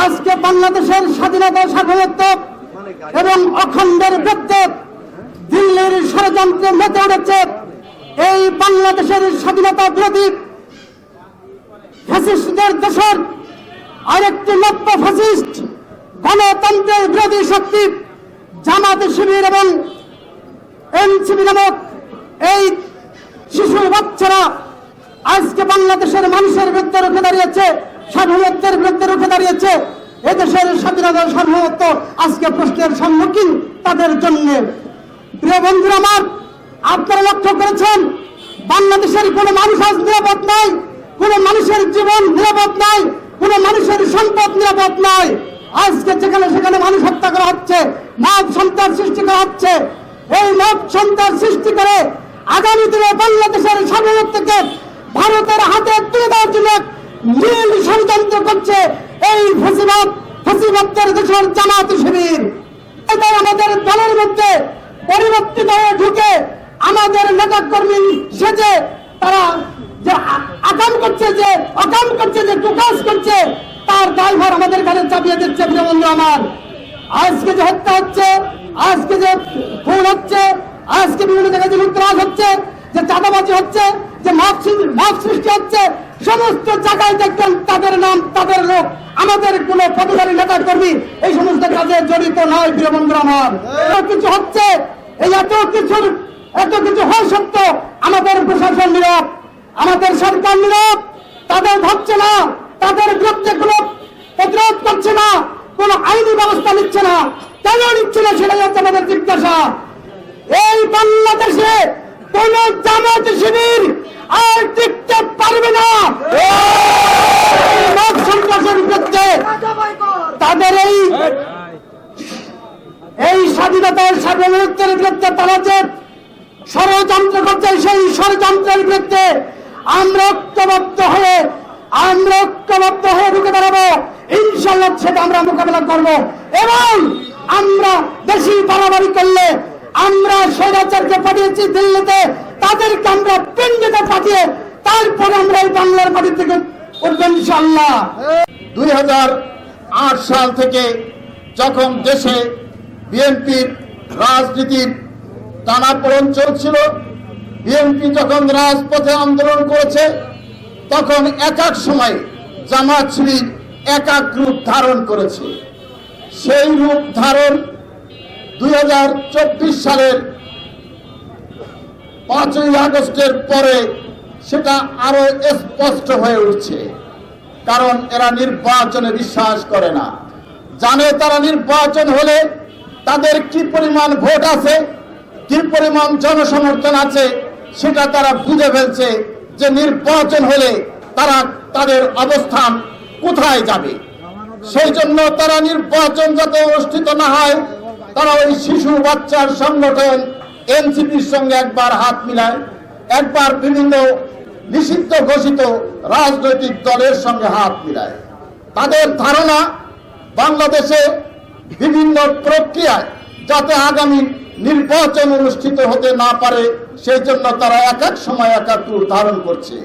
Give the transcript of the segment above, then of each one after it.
আজকে বাংলাদেশের স্বাধীনতা, সার্বভৌমত্ব এবং অখণ্ডের বিরুদ্ধে দিল্লির ষড়যন্ত্রে মেতে উঠেছে এই বাংলাদেশের স্বাধীনতা বিরোধী ফ্যাসিস্টদের দেশের আরেকটি নব্য ফ্যাসিস্ট, গণতন্ত্রের বিরোধী শক্তি জামাত শিবির এবং এনসিপি নামক এই শিশু বাচ্চারা আজকে বাংলাদেশের মানুষের বিরুদ্ধে রুখে দাঁড়িয়েছে। সার্বভৌমত্বের বিরুদ্ধে রুখে দাঁড়িয়েছে। এদেশের স্বাধীনতার সার্বভৌমত্ব আজকে প্রশ্নের সম্মুখীন তাদের জন্য। প্রিয় বন্ধুরা আমার, আপনারা লক্ষ্য করেছেন, বাংলাদেশের কোনো মানুষ আজ নিরাপদ নাই কোনো মানুষের জীবন নিরাপদ নাই কোনো মানুষের সম্পদ নিরাপদ নাই আজকে যেখানে সেখানে মানুষ হত্যা করা হচ্ছে মাপ সন্তান সৃষ্টি করা হচ্ছে। এই মাপ সন্তান সৃষ্টি করে আগামী দিনে বাংলাদেশের সার্বভৌমত্বকে ভারতের হাতে তুলে দেওয়ার জন্য নীল ষড়যন্ত্র করছে এই ফসিবাদ ফসিবাদের দেশের জামাত শিবির। এটাই আমাদের দলের মধ্যে পরিবর্তিত হয়ে ঢুকে আমাদের নেতা কর্মী সেজে তারা যে আকাম করছে যে অকাম করছে যে, টুকাস করছে, তার ড্রাইভার আমাদের ঘরে চাপিয়ে দিচ্ছে প্রিয় বন্ধু আমার। আজকে যে হত্যা হচ্ছে, আজকে যে খুন হচ্ছে, আজকে বিভিন্ন জায়গায় যে লুটতরাজ হচ্ছে, যে চাঁদাবাজি হচ্ছে, যে মাপ সৃষ্টি হচ্ছে সমস্ত জায়গায় দেখবেন তাদের নাম, তাদের লোক, আমাদের কোন পদধারী নেতা কর্মী এই সমস্ত কাজে জড়িত নয়, প্রিয় বন্ধু আমার। এত কিছু হচ্ছে, এই এত কিছুর, এত কিছু হয় সত্য আমাদের প্রশাসন নীরব, আমাদের সরকার নীরব, তাদের ভাবছে না, তাদের বিরুদ্ধে কোনো প্রতিরোধ করছে না, কোন আইনি ব্যবস্থা নিচ্ছে না, কেন নিচ্ছে না সেটাই হচ্ছে আমাদের জিজ্ঞাসা। এই বাংলাদেশে কোন জামাত শিবির আর টিকতে পারবে না। সন্ত্রাসের বিরুদ্ধে তাদের এই এই স্বাধীনতার সার্বভৌমত্বের বিরুদ্ধে তারা যে ষড়যন্ত্র করছে সেই ষড়যন্ত্রের বিরুদ্ধে আমরা ঐক্যবদ্ধ হয়ে আমরা ঐক্যবদ্ধ হয়ে ঢুকে দাঁড়াবো। ইনশাল্লাহ সেটা আমরা মোকাবেলা করব। এবং আমরা বেশি বাড়াবাড়ি করলে আমরা স্বৈরাচারকে পাঠিয়েছি দিল্লিতে। তাদেরকে আমরা পিন্ডিতে পাঠিয়ে তারপরে আমরা এই বাংলার মাটি থেকে উঠবো ইনশাল্লাহ দুই সাল থেকে যখন দেশে বিএনপির রাজনীতির টানাপোড়ন চলছিল, বিএনপি যখন রাজপথে আন্দোলন করেছে, তখন এক এক সময় জামাত শিবির এক এক রূপ ধারণ করেছে। সেই রূপ ধারণ দুই হাজার চব্বিশ সালের পাঁচই আগস্টের পরে সেটা আরও স্পষ্ট হয়ে উঠছে। কারণ এরা নির্বাচনে বিশ্বাস করে না। জানে তারা নির্বাচন হলে তাদের কি পরিমাণ ভোট আছে, কি পরিমাণ জনসমর্থন আছে, সেটা তারা বুঝে ফেলছে যে নির্বাচন হলে তারা তাদের অবস্থান কোথায় যাবে। সেই জন্য তারা নির্বাচন যাতে অনুষ্ঠিত না হয়, তারা ওই শিশু বাচ্চার সংগঠন এনসিপির সঙ্গে একবার হাত মিলায়, একবার বিভিন্ন নিষিদ্ধ ঘোষিত রাজনৈতিক দলের সঙ্গে হাত মিলায়। তাদের ধারণা, বাংলাদেশে বিভিন্ন প্রক্রিয়ায় যাতে আগামী নির্বাচন অনুষ্ঠিত হতে না পারে সেই জন্য তারা এক এক সময় এক এক ধারণ করছে।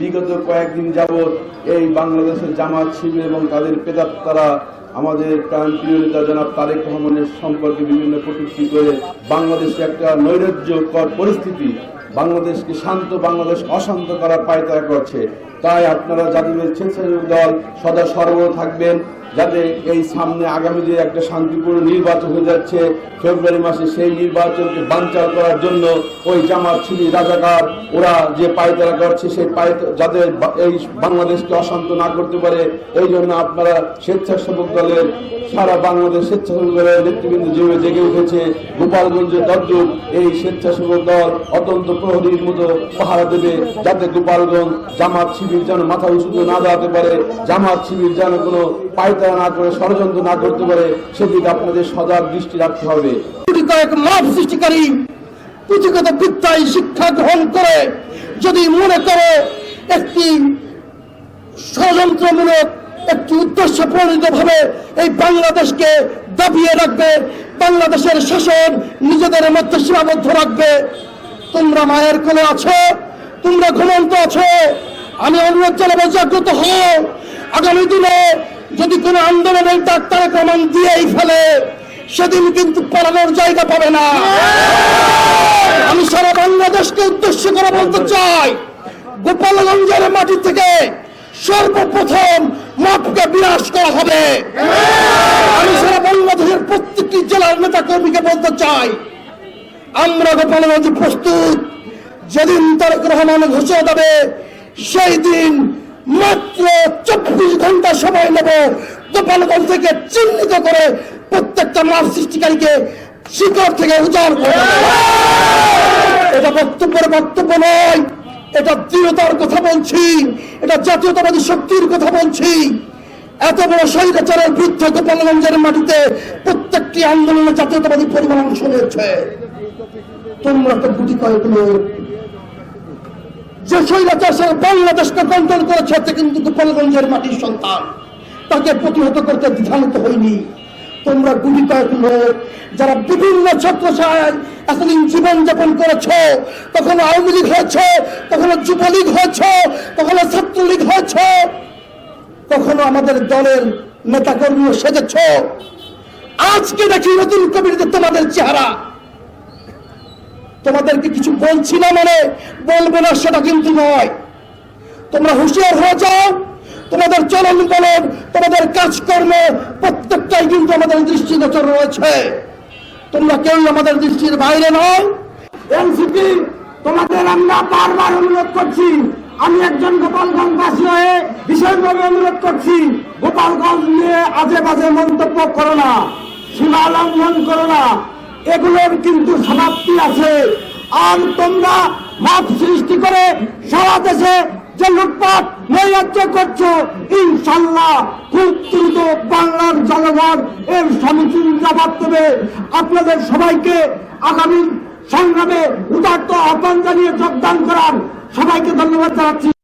বিগত কয়েকদিন যাবৎ এই বাংলাদেশের জামাত শিবির এবং তাদের পেদাত্তারা আমাদের প্রাণপ্রিয় নেতা জনাব তারেক রহমানের সম্পর্কে বিভিন্ন কটূক্তি করে বাংলাদেশে একটা নৈরাজ্যকর পরিস্থিতি, বাংলাদেশকে শান্ত, বাংলাদেশ অশান্ত করার পায়তারা করছে। তাই আপনারা জাতীয় স্বেচ্ছাসেবক দল সদা সর্বদা থাকবেন যাতে এই সামনে আগামী যে একটা শান্তিপূর্ণ নির্বাচন হয়ে যাচ্ছে। ফেব্রুয়ারি মাসে সেই নির্বাচনকে বানচাল করার জন্য ওই জামাত শিবির রাজাকার, ওরা যে পায়তারা করছে সেই পায় যাতে এই বাংলাদেশকে অশান্ত না করতে পারে। এই জন্য আপনারা স্বেচ্ছাসেবক দলের, সারা বাংলাদেশ স্বেচ্ছাসেবক দলের নেতৃবৃন্দ যেভাবে জেগে উঠেছে। গোপালগঞ্জের তদ্রুপ এই স্বেচ্ছাসেবক দল অত্যন্ত প্রহরীর মতো পাহারা দেবে। যাতে গোপালগঞ্জ জামাত শিবির যেন মাথা উঁচুতে না দাঁড়াতে পারে, জামাত শিবির যেন কোনো পায়তারা না করে, ষড়যন্ত্র না করতে পারে, সেদিকে আপনাদের সজাগ দৃষ্টি রাখতে হবে। মাপ সৃষ্টিকারী পুঁথিগত বিদ্যায় শিক্ষা গ্রহণ করে যদি মনে করে একটি ষড়যন্ত্রমূলক, একটি উদ্দেশ্য প্রণীত ভাবে এই বাংলাদেশকে দাবিয়ে রাখবে, বাংলাদেশের শাসন নিজেদের মধ্যে সীমাবদ্ধ রাখবে, তোমরা মায়ের কোলে আছো, তোমরা ঘুমন্ত আছো আমি অনুরোধ জানাব, জাগ্রত হও। আগামী দিনে যদি কোনো আন্দোলনের ডাক্তারে প্রমাণ দিয়েই ফেলে, সেদিন কিন্তু পালানোর জায়গা পাবে না। আমি সারা বাংলাদেশকে উদ্দেশ্য করে বলতে চাই, গোপালগঞ্জের মাটি থেকে সর্বপ্রথম মাপকে বিনাশ করা হবে। আমি সারা বাংলাদেশের প্রত্যেকটি জেলার নেতা কর্মীকে বলতে চাই, আমরা গোপালগঞ্জ প্রস্তুত। যেদিন তারেক রহমান ঘোষণা দেবে সেই দিন মাত্র চব্বিশ ঘণ্টা সময় নেব গোপালগঞ্জ থেকে চিহ্নিত করে প্রত্যেকটা মাপ সৃষ্টিকারীকে শিকড় থেকে উজাড় করে এটা বক্তব্যের বক্তব্য নয়, এটা দৃঢ়তার কথা বলছি, এটা জাতীয়তাবাদী শক্তির কথা বলছি। এত বড় স্বৈরাচারের বিরুদ্ধে গোপালগঞ্জের মাটিতে প্রত্যেকটি আন্দোলনে জাতীয়তাবাদী পরিবার অংশ নিয়েছে। তোমরা তো গুটি কয়েক লোক। যে স্বৈরাচার সে বাংলাদেশকে কন্ট্রোল করেছে, সে কিন্তু গোপালগঞ্জের মাটির সন্তান। তাকে প্রতিহত করতে দ্বিধানিত হয়নি। তোমরা গুটি কয়েক লোক যারা বিভিন্ন ছত্রছায় এতদিন জীবন যাপন করেছ, কখনো আওয়ামী লীগ হয়েছে, কখনো যুবলীগ হয়েছে, কখনো ছাত্রলীগ হয়েছে, কখনো আমাদের দলের নেতাকর্মীও সেজেছ। আজকে দেখি নতুন কবিরদের তোমাদের চেহারা। তোমাদেরকে কিছু বলছি না মানে বলব না, সেটা কিন্তু নয়। তোমরা হুঁশিয়ার হয়ে যাও, তোমাদের চলন বলন তোমাদের কাজকর্ম প্রত্যেকটাই কিন্তু আমাদের দৃষ্টিগোচর রয়েছে। তোমরা কেউ আমাদের দৃষ্টির বাইরে নয়। এনসিপি, তোমাদের আমরা বারবার অনুরোধ করছি, আমি একজন গোপালগঞ্জবাসী হয়ে বিশেষভাবে অনুরোধ করছি, গোপালগঞ্জ নিয়ে আজে বাজে মন্তব্য করো না, সীমা লঙ্ঘন করো না। এগুলোর কিন্তু সমাপ্তি আছে। আর তোমরা মাপ সৃষ্টি করে সারা দেশে যে লুটপাট নৈরাজ্য করছ, ইনশাল্লাহ খুব দ্রুত বাংলার জনগণ এর সমীচীন জবাব দেবে। আপনাদের সবাইকে আগামী সংগ্রামে উদার্ত আহ্বান জানিয়ে যোগদান করার সবাইকে ধন্যবাদ জানাচ্ছি।